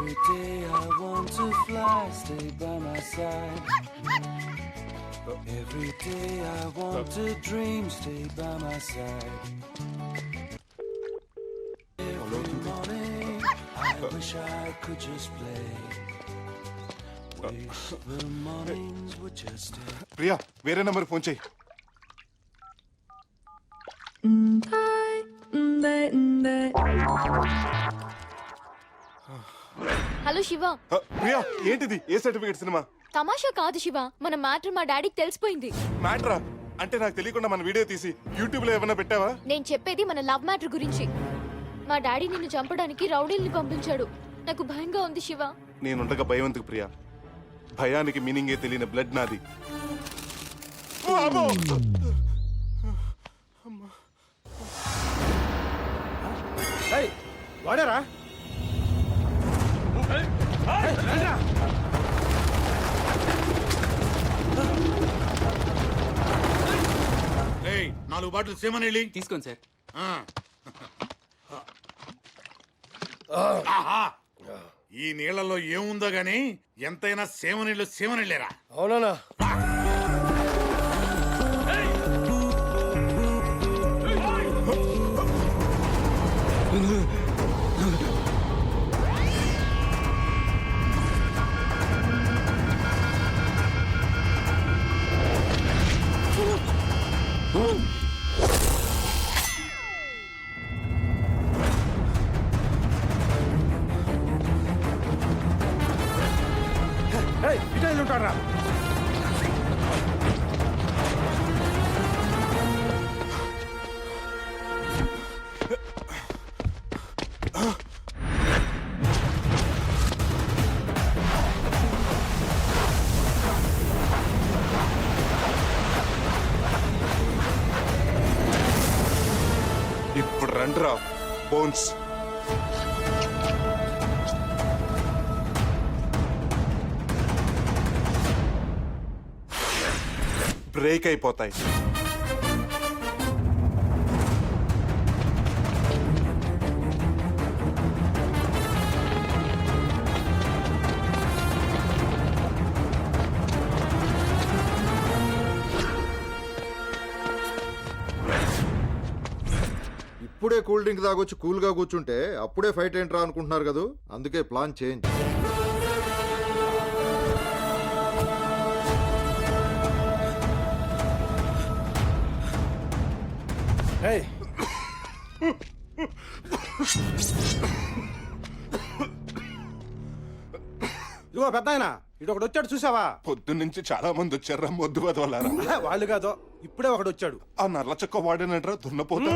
Every day I want to fly, stay by my side. Every day I want to dream, stay by my side. Every morning I wish I could just play. Wish the mornings would just stay. Priya వేరే number phone చేయి hello Shiva. Priya ఏంటిది? A certificate cinema? తమాషా కాదు శివ. మన matter మా డాడీకి తెలిసిపోయింది. మ్యాట్రా? అంటే నాకు తెలియకుండా మన వీడియో తీసి యూట్యూబ్లో ఏమైనా పెట్టావా? నేను చెప్పేది మన లవ్ మ్యాటర్ గురించి. మా డాడీ నిన్ను చంపడానికి రౌడీల్ని పంపించాడు. నాకు భయంగా ఉంది శివ. నేనుండగా భయవంతుకు ప్రియా? భయానికి మీనింగే తెలియని బ్లడ్ నాది! వాడారా? ఏయ్ నాలుగు బాటిల్ సేమని వెళ్ళి. తీసుకోండి సార్. ఆహా. ఈ నీళ్ళలో ఏముందో గాని ఎంతైనా సేమనీళ్ళు సేమనీళ్ళేరా. అవునా ఇటే బోన్స్ బ్రేక్ అయిపోతాయి. ఇప్పుడే కూల్ డ్రింక్ తాగొచ్చి కూల్గా కూర్చుంటే అప్పుడే ఫైట్ ఏంట్రా అనుకుంటున్నారు కదా? అందుకే ప్లాన్ చేంజ్. ఇదిగో పెద్ద ఆయన ఇటు ఒకడు వచ్చాడు చూసావా పొద్దున్నుంచి చాలా మంది వచ్చారా మొద్దు వాళ్ళు కాదు ఇప్పుడే ఒకడు వచ్చాడు. ఆ నల్ల చొక్క వాడినట్రా దున్నపోతా.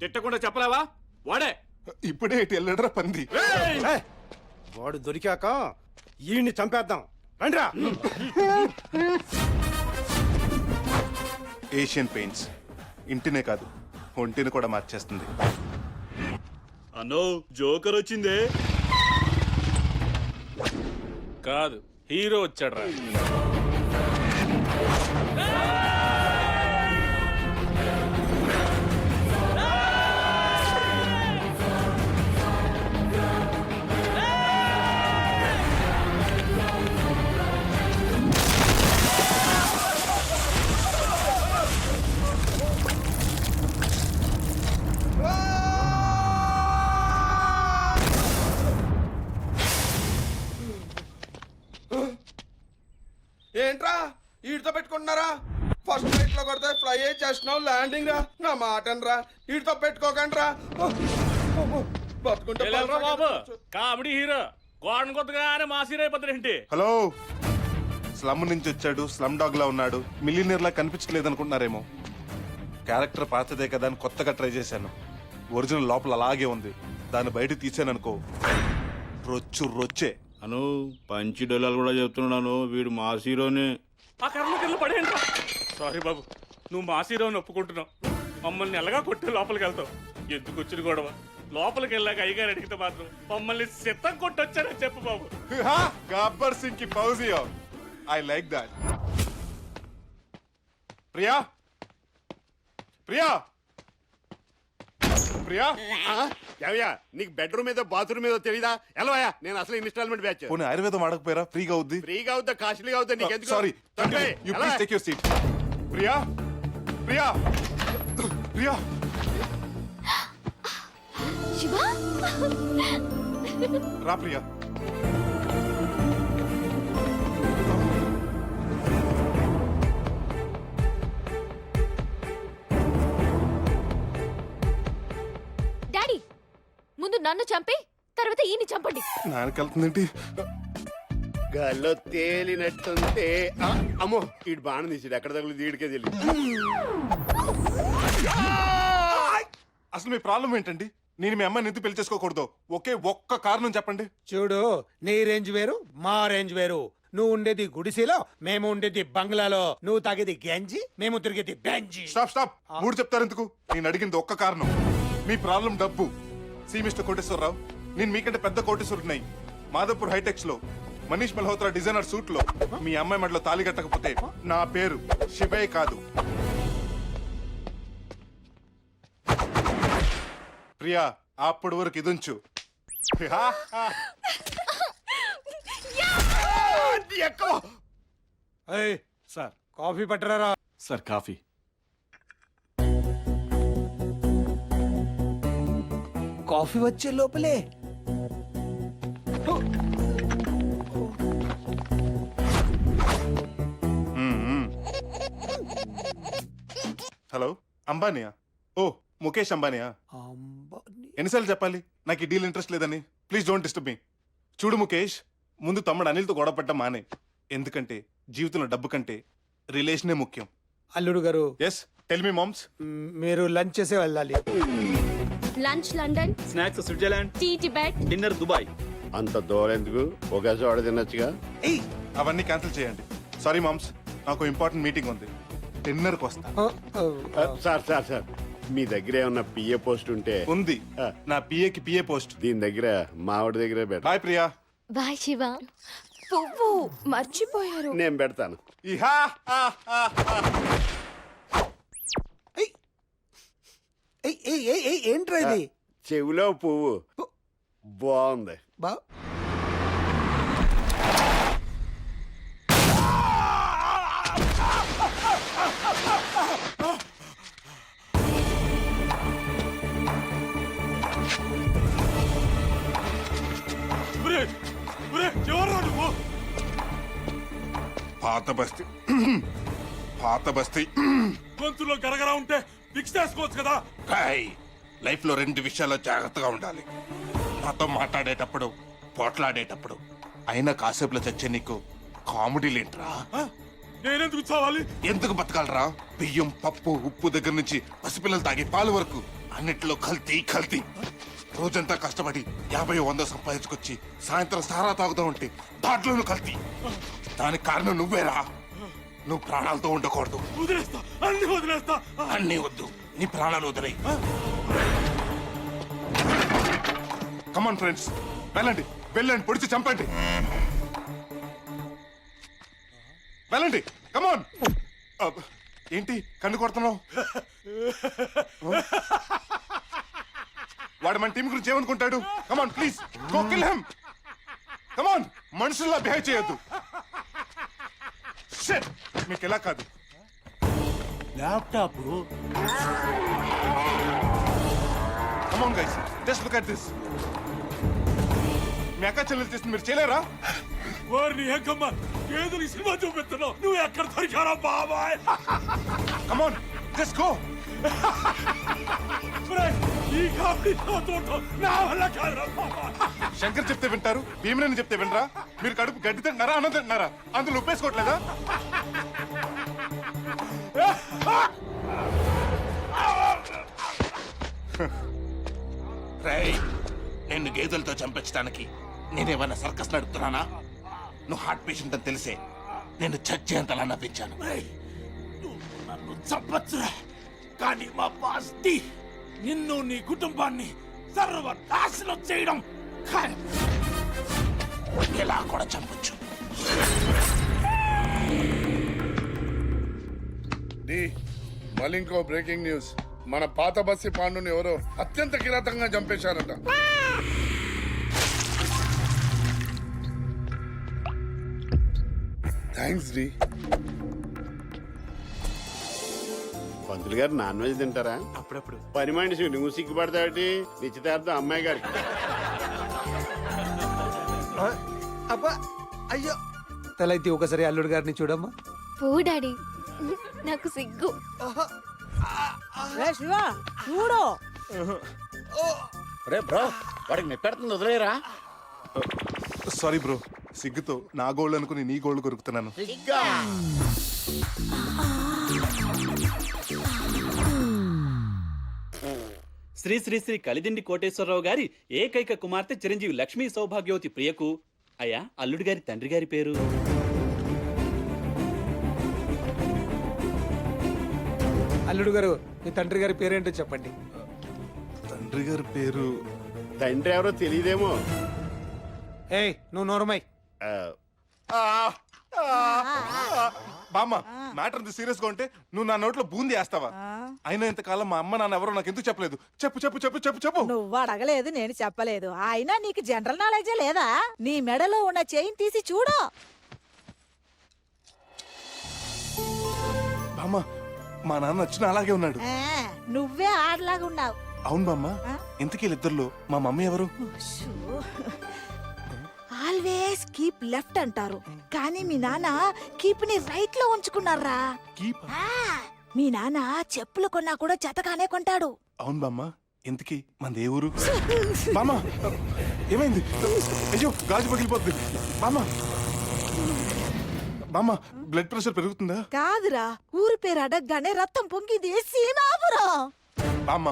తిట్టకుండా చెప్పలేవా? వాడే. ఇప్పుడే ఇటు వెళ్ళడరా పంది. ఏయ్, వాడు దొరికాక ఈయన్ని చంపేద్దాం. రండిరా! Asian Paints. ఇంటినే కాదు ఒంటిని కూడా మార్చేస్తుంది. అన్నో జోకర్ వచ్చిందే? కాదు హీరో వచ్చాడు రా పెట్టుకుంటున్నారా ఫస్ట్ ఫ్లైట్లో కొడితే ఫ్లై అయ్యి చేస్తున్నావు? ల్యాండింగ్ రా? నా మాట రా వీటితో పెట్టుకోకండి రా బతుకుంటే బాబు? Comedy hero. గోడను కొత్తగానే మాస్ హీరో అయిపోతారేంటి హలో. స్లమ్ నుంచి వచ్చాడు స్లమ్ డాగ్ లా ఉన్నాడు మిలినియర్ లా కనిపించలేదు అనుకుంటున్నారేమో క్యారెక్టర్ పాతదే కదా అని కొత్తగా ట్రై చేశాను. ఒరిజినల్ లోపల అలాగే ఉంది. దాన్ని బయట తీసాను అనుకో రొచ్చు రొచ్చే. అను పంచి డొల్లాలు కూడా చెప్తున్నాను వీడు మాస్ హీరోనే. ఆ కర్రలు కింద పడేయండి సారీ బాబు నువ్వు మాస్ హీరోని ఒప్పుకుంటున్నావు. మమ్మల్ని ఎలాగా కొట్టి లోపలికి వెళ్తావు? ఎందుకు వచ్చిన గొడవ? లోపలికి వెళ్ళాక అయ్యగారు అడిగితే మాత్రం మమ్మల్ని సిద్ధం కొట్టొచ్చారని చెప్పు బాబు. గబ్బర్ సింగ్కి ఫౌజియో I like that Priya? Priya? Priya? ఏమయ్యా నీకు బెడ్రూమ్ ఏదో బాత్రూమ్ ఏదో తెలీదా? ఎలవయ్యా నేను అసలు ఇన్స్టాల్మెంట్ బ్యాచ్ పోనీ ఆయుర్వేదం వాడకపోయారా ఫ్రీగా అవుద్ది? ఫ్రీగా అవుతా కాస్ట్లీగా అవుతా నీకు ఎందుకు? Sorry you please take your seat Priya? Priya? Priya? Shiva? రా ప్రియా. నన్ను చంపి తర్వాత ఈయన్ని చంపండి. నాన్నకెళ్తుందేంటి? గాల్లో తేలినట్టుంటే ఆ, అమ్మో ఇటు బాణం తీసాడు. ఎక్కడ తగులు దీడికే తెలియదు. అసలు మీ ప్రాబ్లం ఏంటండి? నేను మీ అమ్మాయిని ఎందుకు పెళ్ళి చేసుకోకూడదు? ఒకే ఒక్క కారణం చెప్పండి. చూడు నీ రేంజ్ వేరు మా రేంజ్ వేరు. నువ్వు ఉండేది గుడిసెలో మేము ఉండేది బంగ్లాలో. నువ్వు తాగేది గంజి మేము తిరిగేది బెంజి. Stop stop. మూడు చెప్తారు ఎందుకు? నేను అడిగింది ఒక్క కారణం. మీ ప్రాబ్లం డబ్బు. సి మిస్టర్ కోటేశ్వరరావు నేను మీకంటే పెద్ద కోటేశ్వరున్నాయి మాధవపూర్ హైటెక్స్లో మనీష్ మల్హోత్రా డిజైనర్ సూట్లో మీ అమ్మాయి మెడలో తాళి కట్టకపోతే నా పేరు శివే కాదు. ప్రియా అప్పటి వరకు ఇదుంచు. Sir coffee పట్టరారా? Sir coffee. Coffee వచ్చే లోపలే. హలో అంబానియా? ఓ ముఖేష్ అంబానియా? ఎన్నిసార్లు చెప్పాలి? నాకు ఈ డీల్ ఇంట్రెస్ట్ లేదని. Please don't disturb me. చూడు ముఖేష్ ముందు తమ్ముడు అనిల్తో గొడవ పడ్డం మానే. ఎందుకంటే జీవితంలో డబ్బు కంటే రిలేషనే ముఖ్యం. అల్లుడు గారు. ఎస్ టెల్ మీ మామ్స్ మీరు లంచ్ చేసే వెళ్ళాలి. Lunch London snacks Switzerland tea Tibet dinner Dubai అంత దూరం ఎందుకు ఒకే చోట తినొచ్చుగా? అవన్నీ క్యాన్సిల్ చేయండి. Sorry mams. నాకు ఇంపార్టెంట్ మీటింగ్ ఉంది. డిన్నర్కి వస్తా. ఆ, ఆ, సార్ సార్ సార్. మీ దగ్గర ఏమన్నా పిఏ పోస్ట్ ఉంటే ఉంది. నా పిఏకి పిఏ పోస్ట్ దీని దగ్గర మావిడి దగ్గరే పెడతా బాయ్ ప్రియా బాయ్ శివ పువ్వు మర్చిపోయారు. నేను పెడతాను ఈ ఏయ్, ఏయ్, ఏయ్, ఏయ్, ఏంట్రా ఇది? చెవిలో పువ్వు. బాగుంది. బా. పాత బస్తీ. పాత బస్తీ. గొంతులో గరగర ఉంటే ఫిక్స్ చేసుకోవచ్చు కదా? లైఫ్లో రెండు విషయాల్లో జాగ్రత్తగా ఉండాలి. నాతో మాట్లాడేటప్పుడు పోట్లాడేటప్పుడు అయినా కాసేపులో చచ్చే నీకు కామెడీ లేంట్రా నేనెందుకు చావాలి? ఎందుకు బతకాలరా? బియ్యం పప్పు ఉప్పు దగ్గర నుంచి పసిపిల్లలు తాగే పాలు వరకు అన్నిట్లో కల్తీ కల్తీ. రోజంతా కష్టపడి యాభై వంద సంపాదించుకొచ్చి సాయంత్రం సారా తాగుతూ ఉంటే దాంట్లోనూ కల్తీ. దానికి కారణం నువ్వేరా? నువ్వు ప్రాణాలతో ఉండకూడదు. వదిలేస్తా. అన్ని వదిలేస్తా. అన్నీ వద్దు. నీ ప్రాణాలు వదిలేయి. కమాన్ ఫ్రెండ్స్ వెళ్ళండి. వెళ్ళండి. పొడిచి చంపండి. వెళ్ళండి. కమాన్ ఏంటి? కన్ను కొడుతున్నావు? వాడు మన టీం గురించి ఏమనుకుంటాడు? Come on please go kill him come on మనుషుల్లా behave చేయొద్దు. Shit! మీకు ఎలా కాదు. ల్యాప్టాప్. మీ అక్క చెల్లెలు చేసింది మీరు చేయలేరా? వారిని ఏకమ్మ ఏదుని సినిమా చూపిస్తున్నావు. నువ్వు ఎక్కడ దొరికారా బాబాయ్. కమాన్ జస్ట్ గో ఒరేయ్, ఈ కామెడీ చూడటం నా వల్ల కాదురా బాబాయ్. శంకర్ చెప్తే వింటారు భీమనేని చెప్తే వినరా? మీరు కడుపు గడ్డి తింటున్నారా అన్నం తింటున్నారా? అందులో ఉప్పేసుకోవట్లేదా రేయ్ నిన్ను గేదెలతో చంపించడానికి నేనేమన్నా సర్కస్ నడుపుతున్నానా? నువ్వు హార్ట్ పేషెంట్ అని తెలిసే నేను చచ్చేంతలా నవ్వించాను. నన్ను చంపచ్చురా. కానీ మా పాస్టి నిన్ను నీ కుటుంబాన్ని సర్వనాశనం చేయడం ఖాయం. ఇలా కూడా చంపొచ్చు. డి మళ్ళీ ఇంకో బ్రేకింగ్ న్యూస్. మన పాత బస్సి పాండుని ఎవరో అత్యంత కిరాతంగా చంపేశారట. Thanks D. పంతులు గారు నాన్ వెజ్ తింటారా? అప్పుడప్పుడు. పని మనిషి నువ్వు సిగ్గుపడతాటి నిశ్చితార్థం అమ్మాయి గారికి. అబ్బా అయ్యో. తలైతే ఒకసారి అల్లుడు గారిని చూడమ్మా. పో డాడీ. నాకు సిగ్గు. చూడు. రే బ్రో వాడికి నెప్పెడుతుంది వదిలేరా సారీ బ్రో సిగ్గుతో నా గోల్డ్ అనుకుని నీ గోల్డ్ కొరుకుతున్నాను. శ్రీ శ్రీ శ్రీ కలిదిండి కోటేశ్వరరావు గారి ఏకైక కుమార్తె చిరంజీవి లక్ష్మీ సౌభాగ్యవతి ప్రియకు అయ్యా అల్లుడి గారి తండ్రి గారి పేరు? అల్లుడు గారు మీ తండ్రి గారి పేరేంటో చెప్పండి. తండ్రి గారి పేరు తండ్రి ఎవరో తెలియదేమో. ఏయ్ నువ్వు నోరమై బామ్మ మ్యాటర్ సీరియస్గా ఉంటే నువ్వు నా నోట్లో బూంది వేస్తావా? అయినా ఇంతకాలం మా అమ్మ నాన్న ఎవరో నాకు ఎందుకు చెప్పలేదు? చెప్పు చెప్పు చెప్పు చెప్పు చెప్పు. నువ్వు అడగలేదు నేను చెప్పలేదు. అయినా నీకు జనరల్ నాలెడ్జే లేదా? నీ మెడలో ఉన్న చైన్ తీసి చూడు. బామ్మ మా నాన్న వచ్చిన అలాగే ఉన్నాడు. ఆ, నువ్వే ఆడలాగా ఉన్నావు. అవును బామ్మ. ఇంతకీ ఇద్దరులో మా మమ్మీ ఎవరు? ఆల్వేస్ కీప్ లెఫ్ట్ అంటారు. కానీ మీ నాన్న కీప్ని రైట్లో ఉంచుకున్నారా? కీప్ ఆ, మీ నాన్న చెప్పులు కొన్నా కూడా జతగానే కొంటాడు. అవును బామ్మ. ఇంతకీ మనది ఏ ఊరు? బామ్మ! ఏమైంది? అయ్యో గాజు పగిలిపోద్ది బామ్మ! బామ్మ! బ్లడ్ ప్రెషర్ పెరుగుతుందా? కాదురా ఊరి పేరు అడగగానే రక్తం పొంగింది సీమాపురం బామ్మ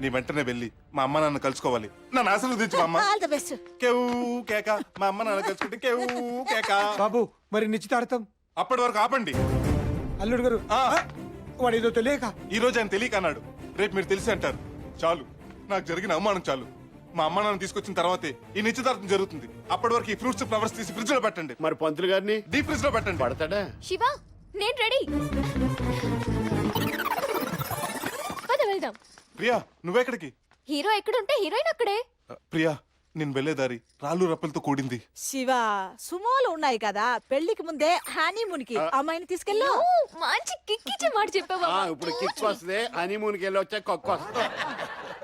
నీ వెంటనే వెళ్ళి మా అమ్మ నాన్న కలుసుకోవాలి. నన్ను ఆశీర్వదించు బామ్మ. All the best. కేవ్ కేక మా అమ్మ నాన్న కలుసుకుంటే కేవ్ కేక. బాబు మరి నిశ్చితార్థం? అప్పటి వరకు ఆపండి. అల్లుడు గారు ఆ, వాడు ఏదో తెలియక. ఈ రోజు ఆయన తెలియక అన్నాడు. రేపు మీరు తెలిసి అంటారు. చాలు నాకు జరిగిన అవమానం చాలు. మా అమ్మ నాన్న తీసుకొచ్చిన తర్వాతే ఈ నిశ్చితార్థం జరుగుతుంది. అప్పటి వరకు ఈ ఫ్రూట్స్ ఫ్లవర్స్ తీసి ఫ్రిడ్జ్లో పెట్టండి. మరి పంతులు గారిని డీప్ ఫ్రిడ్జ్లో పెట్టండి. పడతాడా? శివ నేను రెడీ. పద వెళ్దాం. ప్రియా నువ్వెక్కడికి? హీరో ఎక్కడుంటే హీరోయిన్ అక్కడే. ప్రియా నేను వెళ్ళే దారి రాళ్ళు రప్పలతో కూడింది. శివ సుమోలు ఉన్నాయి కదా పెళ్ళికి ముందే హనీమూన్కి అమ్మాయిని తీసుకెళ్ళు. మంచి కిక్కిచ్చే మాట చెప్పావా ఆ, ఇప్పుడు కిక్ వస్తుంది హనీమూన్కి వెళ్ళి వచ్చా కొక్క వస్తుంది.